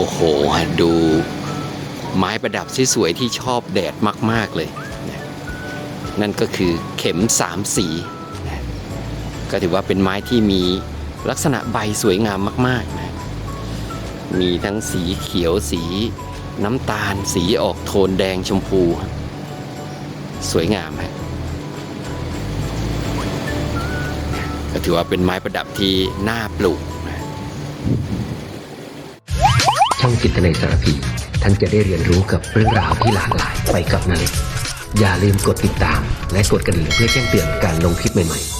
โอ้โห ดูไม้ประดับสวยๆที่ชอบแดดมาก ๆ เลย นั่นก็คือเข็มสามสี ก็ถือว่าเป็นไม้ที่มีลักษณะใบสวยงามมากๆนะมีทั้งสีเขียวสีน้ำตาลสีออกโทนแดงชมพู สวยงามฮะก็ถือว่าเป็นไม้ประดับที่น่าปลูก องจิตในสารพี ท่านจะได้เรียนรู้กับเรื่องราวที่หลากหลายไปกับนาเล็กอย่าลืมกดติดตาม และกดกระดิ่งเพื่อแจ้งเตือนการลงคลิปใหม่ๆ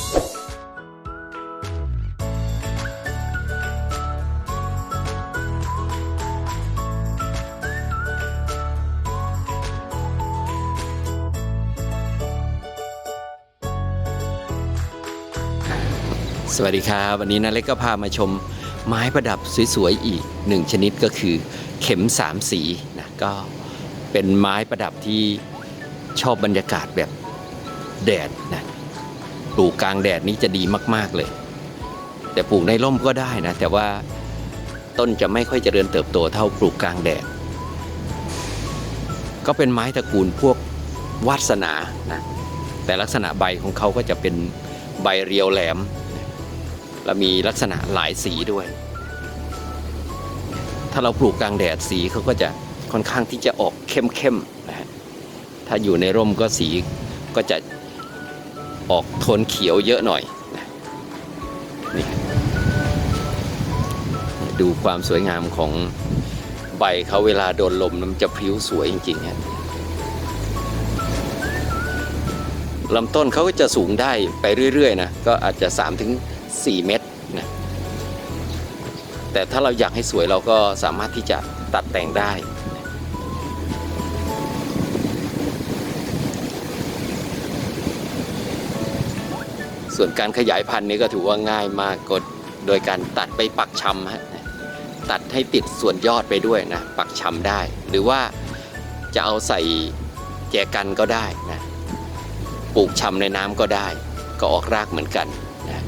สวัสดีครับ วันนี้นาเล็กก็พามาชม ไม้ประดับสวยๆอีกหนึ่งชนิดก็คือเข็มสามสีนะก็เป็นไม้ประดับที่ชอบบรรยากาศแบบแดดนะปลูกกลางแดดนี้จะดีมากๆเลย แต่ปลูกในร่มก็ได้นะ แต่ว่าต้นจะไม่ค่อยเจริญเติบโตเท่าปลูกกลางแดด ก็เป็นไม้ตระกูลพวกวาสนานะแต่ลักษณะใบของเขาก็จะเป็นใบเรียวแหลม และมีลักษณะหลายสีด้วย ถ้าเราปลูกกลางแดดสีเขาก็จะค่อนข้างที่จะออกเข้มๆนะฮะถ้าอยู่ในร่มก็สีก็จะออกโทนเขียวเยอะหน่อยนะนี่ดูความสวยงามของใบเขาเวลาโดนลมมันจะพริ้วสวยจริงๆฮะลำต้นเขาก็จะสูงได้ไปเรื่อยๆนะก็อาจจะ3ถึง 4 เมตรนะแต่ถ้าเราอยากให้สวยเราก็สามารถที่จะตัดแต่งได้ส่วนการขยายพันธุ์นี้ก็ถือว่าง่ายมากก็โดยการตัดไปปักชำฮะตัดให้ติดส่วนยอดไปด้วยนะปักชำได้ หรือว่าจะเอาใส่แจกันก็ได้นะปลูกชำในน้ำก็ได้ ก็ออกรากเหมือนกันนะ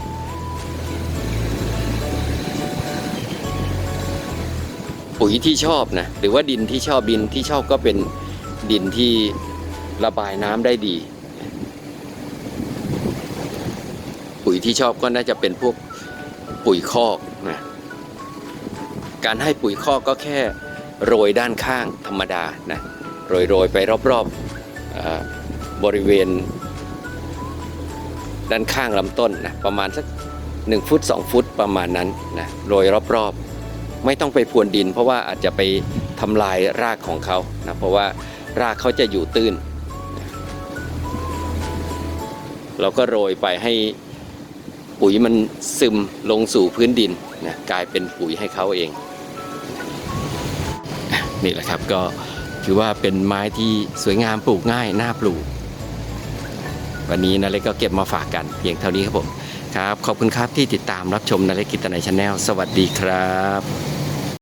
ปุ๋ยที่ชอบนะหรือว่าดินที่ชอบดินที่ชอบก็เป็นดินที่ระบายน้ำได้ดี ปุ๋ยที่ชอบก็น่าจะเป็นพวกปุ๋ยคอกนะการให้ปุ๋ยคอกก็แค่โรยด้านข้างธรรมดานะโรยโรยๆไปรอบๆบริเวณ ด้านข้างลำต้นนะประมาณสัก 1 ฟุต 2 ฟุตประมาณนั้นนะโรยรอบๆ ไม่ต้องไปพรวนดิน เพราะว่าอาจจะไปทำลายรากของเขานะเพราะว่ารากเขาจะอยู่ตื้น เราก็โรยไปให้ปุ๋ยมันซึมลงสู่พื้นดินนะกลายเป็นปุ๋ยให้เขาเอง นี่แหละครับก็ถือว่าเป็นไม้ที่สวยงามปลูกง่ายน่าปลูก วันนี้นาเล็กก็เก็บมาฝากกันเพียงเท่านี้ครับผม ครับ ขอบคุณครับที่ติดตามรับชมนาเล็กกิตนายชาแนลสวัสดีครับ